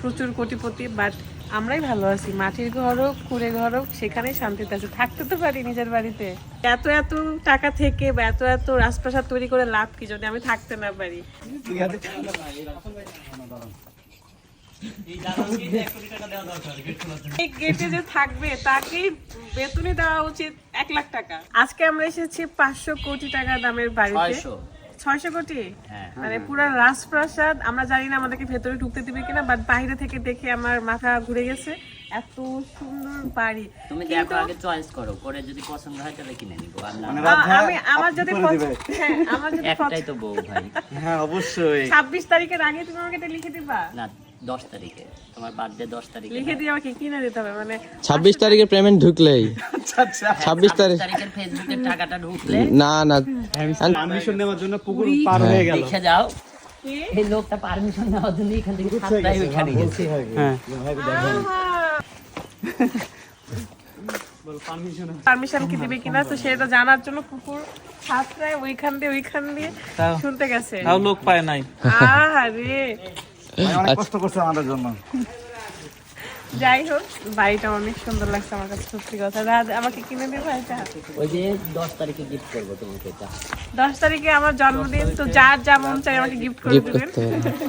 প্রচুর কোটিপতি বাট আমরাই ভালো আছি। মাটির ঘর হোক কুড়ে ঘর হোক সেখানেই শান্তিতে আছে। থাকতে তো পারি নিজের বাড়িতে। এত এত টাকা থেকে বা এত এত রাজপ্রাসাদ তৈরি করে লাভ কি যদি আমি থাকতে না পারি? গেটে যে থাকবে, তাকেই বেতনই দেওয়া উচিত এক লাখ টাকা। আজকে আমরা এসেছি পাঁচশো কোটি টাকা দামের বাড়িতে। ছয়শো কোটি? হ্যাঁ। মানে পুরো রাজপ্রাসাদ আমরা জানি না আমাদেরকে ভেতরে ঢুকতে দিবে কিনা বাট বাইরে থেকে দেখে আমার মাথা ঘুরে গেছে। এত সুন্দর বাড়ি। তুমি দেখো আগে চয়েস করো করে যদি পছন্দ হয় তাহলে কিনে নিবো মানে আমি আমার যদি হ্যাঁ, আমার যদি একটাই তো বউ ভাই। হ্যাঁ অবশ্যই। ছাব্বিশ তারিখের আগে তুমি আমাকে এটা লিখে দিবা? না দশ তারিখে। তোমার বার্থডে দশ তারিখে লিখে দিয়ে আমাকে কিনে দিতে হবে মানে ছাব্বিশ তারিখের পেমেন্ট ঢুকলেই। আচ্ছা আচ্ছা। ছাব্বিশ তারিখ তারিখের ফেসবুকের টাকাটা ঢুকলে? না না। পারমিশন নেওয়ার জন্য পুকুর পার হয়ে গেল। দেখে যাও। কি? এই লোকটা পারমিশন নেওয়ার জন্য এখান থেকে সাতটায় ওইখানে গেছে। হ্যাঁ। পারমিশন কি দিবে কিনা? তো সেটা জানার জন্য কুকুর সাতটায় ওইখান দিয়ে ওইখান দিয়ে শুনতে গেছে। তাও লোক পায় নাই। অনেক কষ্ট করছে আমাদের জন্য। যাই হোক বাড়িটা অনেক সুন্দর লাগছে আমার কাছে সত্যি কথা। রাত আমাকে কিনে দেবে এটা? ওই যে দশ তারিখে গিফট করব তোমাকে এটা। দশ তারিখে আমার জন্মদিন তো যার যা মন চাই আমাকে গিফট করে দেবেন।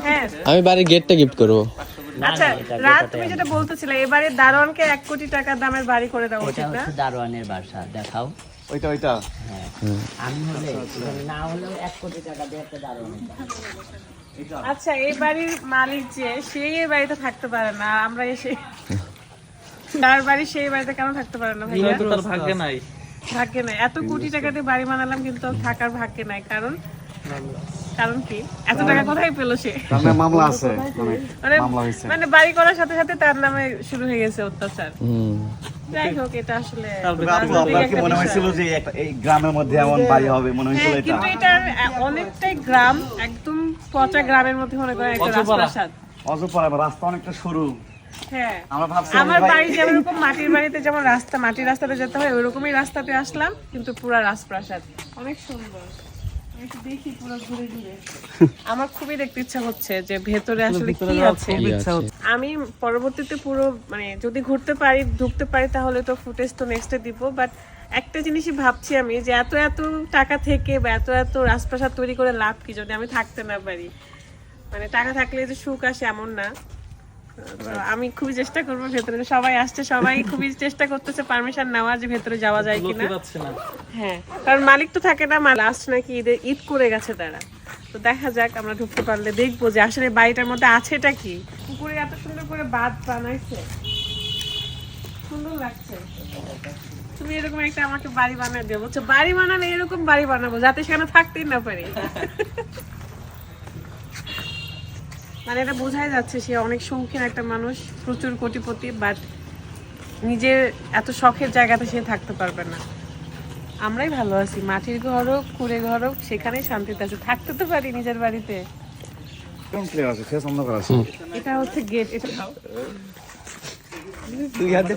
হ্যাঁ। আমি বাড়ির গেটটা গিফট করব। আচ্ছা রাত তুমি যেটা বলতেছিলে এবারে দারোয়ানকে এক কোটি টাকা দামের বাড়ি করে দেওয়া উচিত না? হচ্ছে দারোয়ানের বাসা দেখাও। ওইটা ওইটা। হ্যাঁ। আমি হলে না হলেও এক কোটি টাকা দিয়ে একটা দারোয়ানের বাসা। আচ্ছা এই বাড়ির মালিক যে সেই এই বাড়িতে থাকতে পারে না আমরা এসে তার বাড়ি সেই বাড়িতে কেন থাকতে পারে না ভাইয়া? তার ভাগ্যে নাই। ভাগ্যে নাই। এত কোটি টাকা দিয়ে বাড়ি বানালাম কিন্তু থাকার ভাগ্যে নাই। কারণ? কারণ কি? এত টাকা কোথায় পেল সে? তার মামলা আছে। মানে মানে বাড়ি করার সাথে সাথে তার নামে শুরু হয়ে গেছে অত্যাচার। হুম। যাই হোক এটা আসলে কি মনে হয়েছিল যে এই গ্রামের মধ্যে এমন বাড়ি হবে? মনে হয়েছিল হ্যাঁ এটা? কিন্তু এটার অনেকটাই গ্রাম একদম পচা গ্রামের মধ্যে মনে করেন একটা। রাজপ্রাসাদ। অজপাড়া রাস্তা অনেকটা সরু। হ্যাঁ। আমার বাড়ি যেমন মাটির বাড়িতে যেমন রাস্তা মাটির রাস্তাতে যেতে হয় ওইরকমই রাস্তাতে আসলাম কিন্তু পুরা রাজপ্রাসাদ। অনেক সুন্দর। আমি দেখি পুরো ঘুরে ঘুরে। আমার খুবই দেখতে ইচ্ছা হচ্ছে যে ভেতরে আসলে কি কি আছে? আমি পরবর্তীতে পুরো মানে যদি ঘুরতে পারি ঢুকতে পারি তাহলে তো ফুটেজ তো নেক্সটে দিব বাট একটা জিনিসই ভাবছি আমি যে এত এত টাকা থেকে বা এত এত রাজপ্রাসাদ তৈরি করে লাভ কি যদি আমি থাকতে না পারি? মানে টাকা থাকলে যে সুখ আসে এমন না। আমি খুবই চেষ্টা করব ভেতরে। সবাই আসছে সবাই খুবই চেষ্টা করতেছে পারমিশন নেওয়া যে ভেতরে যাওয়া যায় কিনা। হ্যাঁ কারণ মালিক তো থাকে না লাস্ট নাকি ঈদে ঈদ করে গেছে তারা। তো দেখা যাক আমরা ঢুকতে পারলে দেখব যে আসলে বাড়িটার মধ্যে আছেটা কি। পুকুরে এত সুন্দর করে বাঁধ বানাইছে। সুন্দর লাগছে। তুমি এরকম একটা আমাকে বাড়ি বানিয়ে দেবো বলছো বাড়ি বানালে এরকম বাড়ি বানাবো যাতে সেখানে থাকতেই না পারি। মানে এটা বোঝাই যাচ্ছে সে অনেক শৌখিন একটা মানুষ প্রচুর কোটিপতি বাট নিজের এত শখের জায়গাতে সে থাকতে পারবে না। আমরাই ভালো আছি মাটির ঘর হোক কুড়ে ঘর হোক সেখানেই শান্তিতে আছে। থাকতে তো পারি নিজের বাড়িতে। এটা হচ্ছে গেট এটা দুই হাতে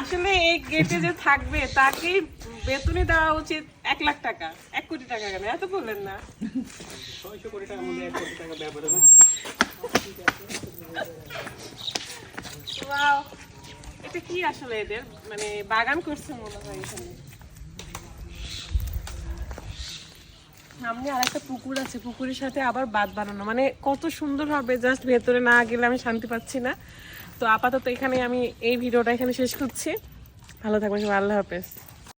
আসলে এই গেটে যে থাকবে তাকেই বেতনই দেওয়া উচিত এক লাখ টাকা। এক কোটি টাকা কেন? এত বললেন না। Wow! এটা কি আসলে এদের? মানে বাগান করছে মনে হয় এখানে। সামনে আর একটা পুকুর আছে, পুকুরের সাথে আবার বাদ বানানো। মানে কত সুন্দর হবে জাস্ট ভেতরে না গেলে আমি শান্তি পাচ্ছি না। তো আপাতত এখানে আমি এই ভিডিওটা এখানে শেষ করছি। ভালো থাকবেন সবাই, আল্লাহ হাফেজ।